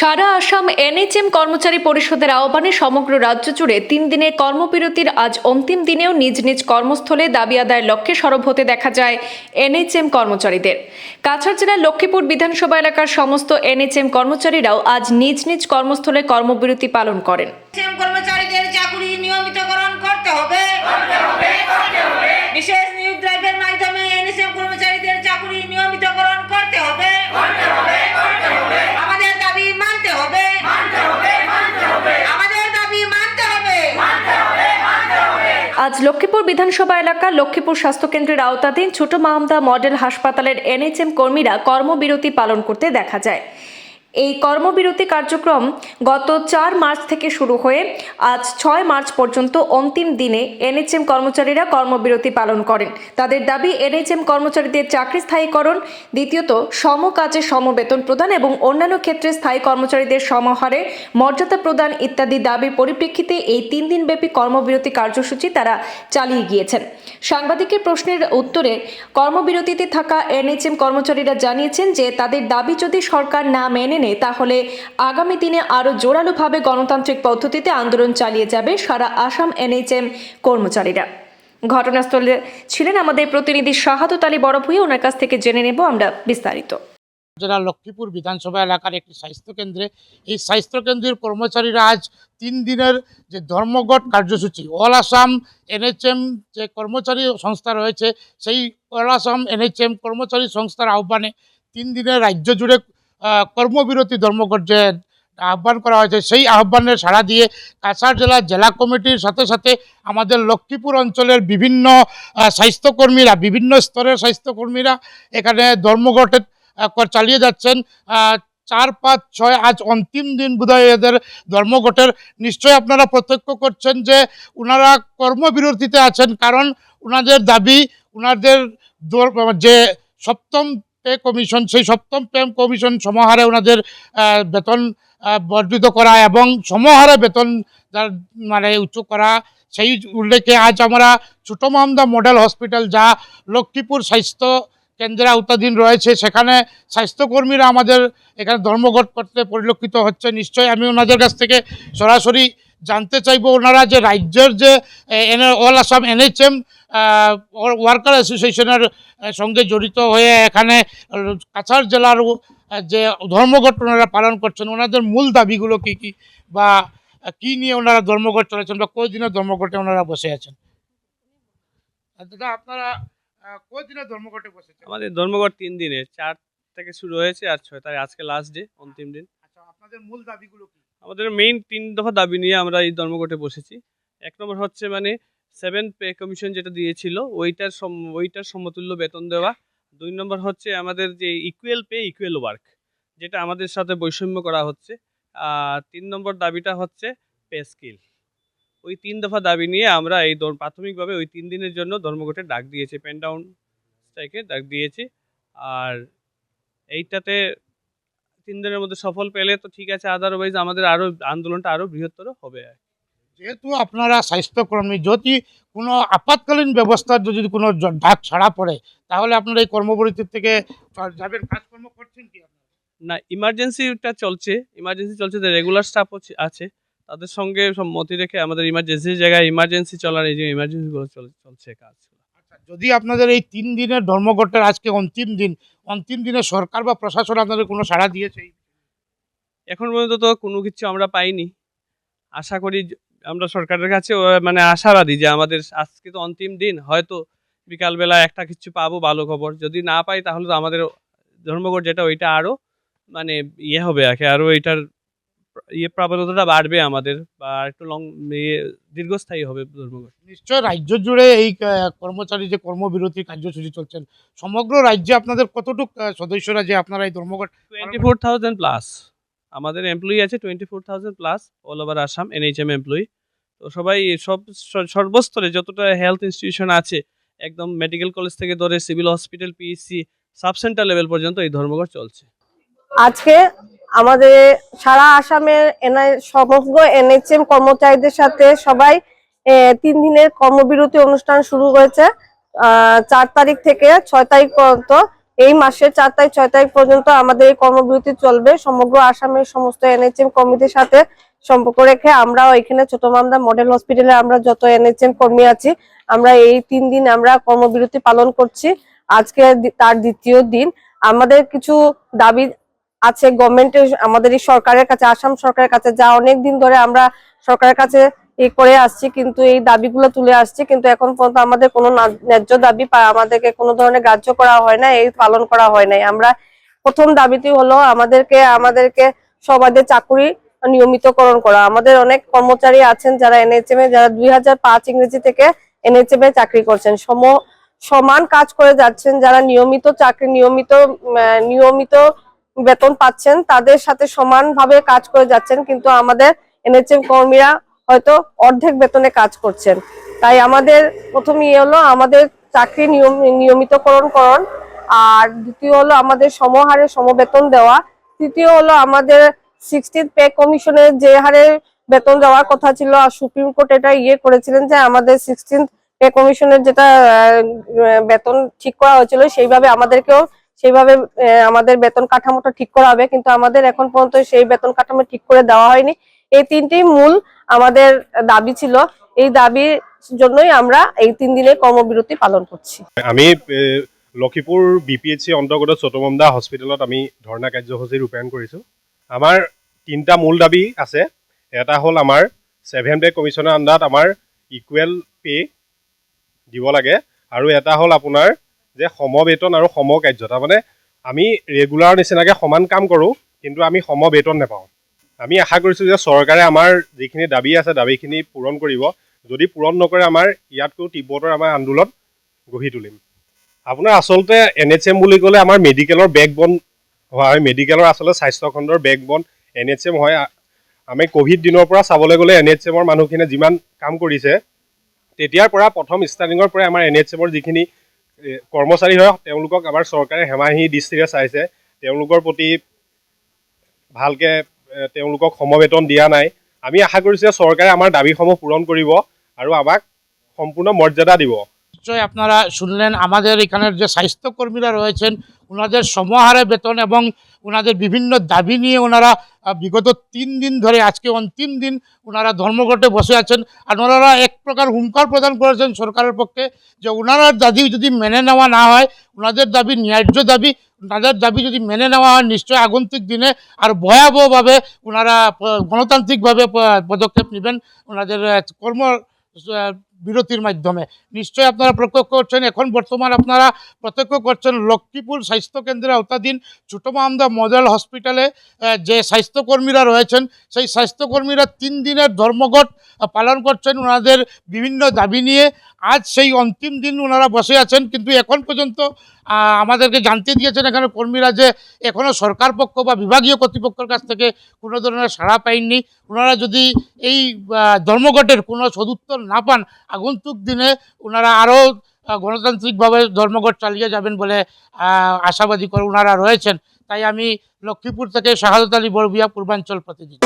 সারা Assam NHM কর্মচারী পরিষদের আহ্বানে সমগ্র রাজ্য জুড়ে তিন দিনের কর্মবিরতির আজ অন্তিম দিনেও নিজ নিজ কর্মস্থলে দাবি আদায়ের লক্ষ্যে সরব হতে দেখা যায় এনএচএম কর্মচারীদের। কাছাড় জেলার লক্ষ্মীপুর বিধানসভা এলাকার সমস্ত এনএচএম কর্মচারীরাও আজ নিজ নিজ কর্মস্থলে কর্মবিরতি পালন করেন। কর্মচারীদের চাকরি নিয়মিতকরণ করতে হবে। বিশেষ আজ লক্ষ্মীপুর বিধানসভা এলাকা লক্ষ্মীপুর স্বাস্থ্যকেন্দ্রের আওতাধীন ছোট মাহমদা মডেল হাসপাতালের এনএচএম কর্মীরা কর্মবিরতি পালন করতে দেখা যায়। এই কর্মবিরতি কার্যক্রম গত চার মার্চ থেকে শুরু হয়ে আজ ছয় মার্চ পর্যন্ত অন্তিম দিনে এনএচএম কর্মচারীরা কর্মবিরতি পালন করেন। তাদের দাবি এনএচএম কর্মচারীদের চাকরি স্থায়ীকরণ, দ্বিতীয়ত সম কাজে সমবেতন প্রদান এবং অন্যান্য ক্ষেত্রে স্থায়ী কর্মচারীদের সমাহারে মর্যাদা প্রদান ইত্যাদি দাবির পরিপ্রেক্ষিতে এই তিন দিনব্যাপী কর্মবিরতি কার্যসূচি তারা চালিয়ে গিয়েছেন। সাংবাদিকের প্রশ্নের উত্তরে কর্মবিরতিতে থাকা এনএচএম কর্মচারীরা জানিয়েছেন যে তাদের দাবি, যদি সরকার না মেনে নেয় তাহলে আগামী দিনে আরও জোরালোভাবে গণতান্ত্রিক পদ্ধতিতে আন্দোলন চালিয়ে যাবে সারা আসাম এনএচএম কর্মচারীরা। ঘটনাস্থলে ছিলেন আমাদের প্রতিনিধি শাহাদত আলী বড়ভূই। ওনার কাছ থেকে জেনে নেব আমরা বিস্তারিত। জেলার লক্ষ্মীপুর বিধানসভা এলাকার একটি স্বাস্থ্যকেন্দ্রে এই স্বাস্থ্যকেন্দ্রের কর্মচারীরা আজ তিন দিনের যে ধর্মঘট কার্যসূচি, অল আসাম এনএচএম যে কর্মচারী সংস্থা রয়েছে, সেই অল আসাম এনএচএম কর্মচারী সংস্থার আহ্বানে তিন দিনের রাজ্য জুড়ে কর্মবিরতি ধর্মঘট যে আহ্বান করা হয়েছে। সেই আহ্বানের সাড়া দিয়ে কাছাড় জেলার জেলা কমিটির সাথে সাথে আমাদের লক্ষ্মীপুর অঞ্চলের বিভিন্ন স্বাস্থ্যকর্মীরা, বিভিন্ন স্তরের স্বাস্থ্যকর্মীরা এখানে ধর্মঘটের চালিয়ে যাচ্ছেন। চার, পাঁচ, ছয়, আজ অন্তিম দিন বোধহয় এদের ধর্মঘটের। নিশ্চয়ই আপনারা প্রত্যক্ষ করছেন যে ওনারা কর্মবিরতিতে আছেন, কারণ ওনাদের দাবি ওনাদের দর- যে সপ্তম পে কমিশন, সেই সপ্তম পে কমিশন সমাহারে ওনাদের বেতন বর্ধিত করা এবং সমাহারে বেতন মানে উঁচু করা, সেই উল্লেখে আজ আমরা ছোটো মামদা মডেল হসপিটাল যা লক্ষ্মীপুর স্বাস্থ্য কেন্দ্রের আওতাধীন রয়েছে, সেখানে স্বাস্থ্যকর্মীরা আমাদের এখানে ধর্মঘট করতে পরিলক্ষিত হচ্ছে। নিশ্চয়ই আমি ওনাদের কাছ থেকে সরাসরি জানতে চাইব ওনারা যে রাজ্যের যে an all Assam NHM worker অ্যাসোসিয়েশনের সঙ্গে জড়িত হয়ে এখানে কাছাড় জেলার যে ধর্মঘট ওনারা পালন করছেন ওনাদের মূল দাবিগুলো কি কি? বা কি নিয়ে ওনারা ধর্মঘট চলেছেন বা কদিনের ধর্মঘটে ওনারা বসে আছেন? দাদা আপনারা আহ, কদিনের ধর্মঘটে বসেছেন? আমাদের ধর্মঘট তিন দিনের চার থেকে শুরু হয়েছে আর ছয় তারিখ আজকে লাস্ট ডে অন্তিম দিন। আচ্ছা আপনাদের মূল দাবিগুলো কি? আমাদের মেইন তিন দফা দাবি নিয়ে আমরা এই ধর্মঘটে বসেছি। এক নম্বর হচ্ছে মানে সেভেন পে কমিশন যেটা দিয়েছিল, ওইটার সম- ওইটার সমতুল্য বেতন দেওয়া। দুই নম্বর হচ্ছে আমাদের যে ইকুয়াল পে ইকুয়াল ওয়ার্ক যেটা আমাদের সাথে বৈষম্য করা হচ্ছে। আর তিন নম্বর দাবিটা হচ্ছে পে স্কিল ওই তিন দফা দাবি নিয়ে আমরা এই প্রাথমিকভাবে ওই তিন দিনের জন্য ধর্মঘটে ডাক দিয়েছি পেন ডাউন স্ট্রাইকে ডাক দিয়েছি। আর এইটাতে তিন দিনের মধ্যে সফল পেলে তো ঠিক আছে আদারওয়াইজ আমাদের আরও আন্দোলনটা আরও বৃহত্তর হবে আর যেহেতু আপনারা স্বাস্থ্যকর্মী যদি কোনো আপাতকালীন ব্যবস্থার যদি কোনো ডাক ছাড়া পড়ে তাহলে আপনারা এই কর্মবিরতির থেকে যাবেন কাজকর্ম করছেন কি না ইমার্জেন্সিটা চলছে ইমার্জেন্সি চলছে যে রেগুলার স্টাফ আছে তাদের সঙ্গে সম্মতি রেখে আমাদের ইমার্জেন্সি জায়গায় ইমার্জেন্সি চলার এই যে ইমার্জেন্সিগুলো চলছে কাজ। যদি আপনাদের এই তিন দিনের ধর্মঘটের আজকে অন্তিম দিন, অন্তিম দিনে সরকার বা প্রশাসন আপনাদের কোনো সাড়া দিয়েছে? এখন পর্যন্ত তো কোনো কিছু আমরা পাইনি। আশা করি আমরা সরকারের কাছে মানে আশাবাদী যে আমাদের আজকে তো অন্তিম দিন, হয়তো বিকালবেলা একটা কিছু পাবো ভালো খবর। যদি না পাই তাহলে তো আমাদের ধর্মঘট যেটা, ওইটা আরও মানে ইয়ে হবে কি আরও এটার ইয়ে প্রাবণতাটা বাড়বে আমাদের বা একটু লং ইয়ে দীর্ঘস্থায়ী হবে ধর্মঘট। নিশ্চয় রাজ্য জুড়ে এই কর্মচারী যে কর্মবিরতি কার্যসূচি চলছেন সমগ্র রাজ্যে আপনাদের কতটুকু সদস্যরা যে আপনারা এই ধর্মঘট টোয়েন্টি ফোর থাউজেন্ড প্লাস আমাদের এমপ্লয়ি আছে twenty four thousand plus all over Assam NHM employee তো সবাই সব সর্বস্তরে যতটা হেলথ ইনস্টিটিউশন আছে একদম মেডিকেল কলেজ থেকে ধরে civil hospital PSC sub centre level পর্যন্ত এই ধর্মঘট চলছে। আজকে আমাদের সারা আসামের এনআই সমগ্র এনএচএম কর্মচারীদের সাথে সবাই তিন দিনের কর্মবিরতি অনুষ্ঠান শুরু হয়েছে চার তারিখ থেকে ছয় তারিখ পর্যন্ত। এই মাসের চার তারিখ, ছয় তারিখ পর্যন্ত আমাদের এই কর্মবিরতি চলবে। সমগ্র আসামের সমস্ত এনএইচএম কর্মীদের সাথে সম্পর্ক রেখে আমরা এখানে ছোট মামদা মডেল হসপিটালে আমরা যত এনএইচএম কর্মী আছি, আমরা এই তিন দিন আমরা কর্মবিরতি পালন করছি। আজকে তার দ্বিতীয় দিন। আমাদের কিছু দাবি আছে গভর্নমেন্টের আমাদের এই সরকারের কাছে, আসাম সরকারের কাছে যা অনেক দিন ধরে আমরা সরকারের কাছে ই করে আসছি, কিন্তু এই দাবিগুলো তুলে আসছি, কিন্তু এখন পর্যন্ত আমাদের কোনো ন্যায্য দাবি আমাদেরকে কোনো ধরনের গ্রাহ্য করা হয় না এই পালন করা হয় নাই। আমরা প্রথম দাবিটি হলো আমাদেরকে আমাদেরকে সবাইদের চাকুরি নিয়মিতকরণ করা। আমাদের অনেক কর্মচারী আছেন যারা এনএইচএম এ, যারা দুই পাঁচ ইংরেজি থেকে এনএইচএম এ চাকরি করছেন। সম, সমান কাজ করে যাচ্ছেন যারা নিয়মিত চাকরি, নিয়মিত নিয়মিত বেতন পাচ্ছেন, তাদের সাথে সমানভাবে কাজ করে যাচ্ছেন, কিন্তু আমাদের এনএইচএম কর্মীরা হয়তো অর্ধেক বেতনে কাজ করছেন। তাই আমাদের প্রথম ইয়ে হলো আমাদের চাকরি নিয়ম, নিয়মিতকরণ করণ আর দ্বিতীয় হলো আমাদের সমহারে সমবেতন দেওয়া। তৃতীয় হলো আমাদের সিক্সটিন পে কমিশনের যে হারে বেতন দেওয়ার কথা ছিল, আর সুপ্রিম কোর্ট এটা ইয়ে করেছিলেন যে আমাদের সিক্সটিন পে কমিশনের যেটা বেতন ঠিক করা হয়েছিল, সেইভাবে আমাদেরকেও সেইভাবে আমাদের বেতন কাঠামোটা ঠিক করা হবে কিন্তু আমাদের এখন পর্যন্ত সেই বেতন কাঠামো ঠিক করে দেওয়া হয়নি। এই তিনটি মূল আমাদের দাবি ছিল। এই দাবির জন্যই আমরা এই তিন দিনের কর্মবিরতি পালন করছি। আমি এ, Lakhipur B P H C অন্তৰ্গত চটমন্দা হস্পিটেলত আমি ধৰ্ণা কাৰ্যসূচী ৰূপায়ণ কৰিছোঁ। আমাৰ তিনিটা মূল দাবি আছে। এটা হ'ল আমাৰ ছেভেন পে কমিশ্যনৰ আণ্ডাৰত আমাৰ ইকুৱেল পে' দিব লাগে। আৰু এটা হ'ল আপোনাৰ যে সমবেতন আৰু সমকাৰ্য তাৰমানে আমি ৰেগুলাৰ নিচিনাকৈ সমান কাম কৰোঁ কিন্তু আমি সমবেতন নাপাওঁ। আমি আশা কৰিছোঁ যে চৰকাৰে আমাৰ যিখিনি দাবী আছে দাবীখিনি পূৰণ কৰিব। যদি পূৰণ নকৰে আমাৰ ইয়াতকৈও তীব্ৰতৰ আমাৰ আন্দোলন গঢ়ি তুলিম। আপোনাৰ আচলতে এন এইচ এম বুলি ক'লে আমাৰ মেডিকেলৰ বেকবন হয়। মেডিকেলৰ আচলতে স্বাস্থ্যখণ্ডৰ বেকবন এন এইচ এম হয় আমি ক'ভিড দিনৰ পৰা চাবলৈ গ'লে এন এইচ এমৰ মানুহখিনিয়ে যিমান কাম কৰিছে তেতিয়াৰ পৰা প্ৰথম ষ্টাৰ্টিঙৰ পৰাই আমাৰ এন এইচ এমৰ যিখিনি কৰ্মচাৰী হয় তেওঁলোকক আমাৰ চৰকাৰে হেমাহি দৃষ্টিৰে চাইছে। তেওঁলোকৰ প্ৰতি ভালকৈ তেওঁলোকক সমবেতন দিয়া নাই। আমি আশা কৰিছোঁ যে চৰকাৰে আমাৰ দাবীসমূহ পূৰণ কৰিব আৰু আমাক সম্পূৰ্ণ মৰ্যাদা দিব। নিশ্চয়ই আপনারা শুনলেন, আমাদের এখানের যে স্বাস্থ্যকর্মীরা রয়েছেন ওনাদের সমাহারে বেতন এবং ওনাদের বিভিন্ন দাবি নিয়ে ওনারা বিগত তিন দিন ধরে, আজকে অন্তিম দিন ওনারা ধর্মঘটে বসে আছেন। আর ওনারা এক প্রকার হুঙ্কার প্রদান করেছেন সরকারের পক্ষে যে ওনারা দাবি যদি মেনে নেওয়া না হয় ওনাদের দাবি ন্যায্য দাবি ওনাদের দাবি যদি মেনে নেওয়া হয়, নিশ্চয়ই আগন্তুক দিনে আর ভয়াবহভাবে ওনারা গণতান্ত্রিকভাবে পদক্ষেপ নেবেন। ওনাদের কর্ম বিরতির মাধ্যমে। নিশ্চয়ই আপনারা প্রত্যক্ষ করছেন, এখন বর্তমান আপনারা প্রত্যক্ষ করছেন লক্ষ্মীপুর স্বাস্থ্যকেন্দ্রের আওতাধীন ছোটো মামদা মডেল হসপিটালে যে স্বাস্থ্যকর্মীরা রয়েছেন, সেই স্বাস্থ্যকর্মীরা তিন দিনের ধর্মঘট পালন করছেন। ওনাদের বিভিন্ন দাবি নিয়ে আজ সেই অন্তিম দিন ওনারা বসে আছেন, কিন্তু এখন পর্যন্ত আমাদেরকে জানতে দিয়েছেন এখানে কর্মীরা যে এখনও সরকার পক্ষ বা বিভাগীয় কর্তৃপক্ষের কাছ থেকে কোনো ধরনের সাড়া পাইননি ওনারা যদি এই ধর্মঘটের কোনো সদুত্তর না পান আগন্তুক দিনে ওনারা আরও গণতান্ত্রিকভাবে ধর্মঘট চালিয়ে যাবেন বলে আশাবাদী করে ওনারা রয়েছেন। তাই আমি লক্ষ্মীপুর থেকে শাহাদত আলী বড়বিয়া পূর্বাঞ্চল প্রতিনিধি।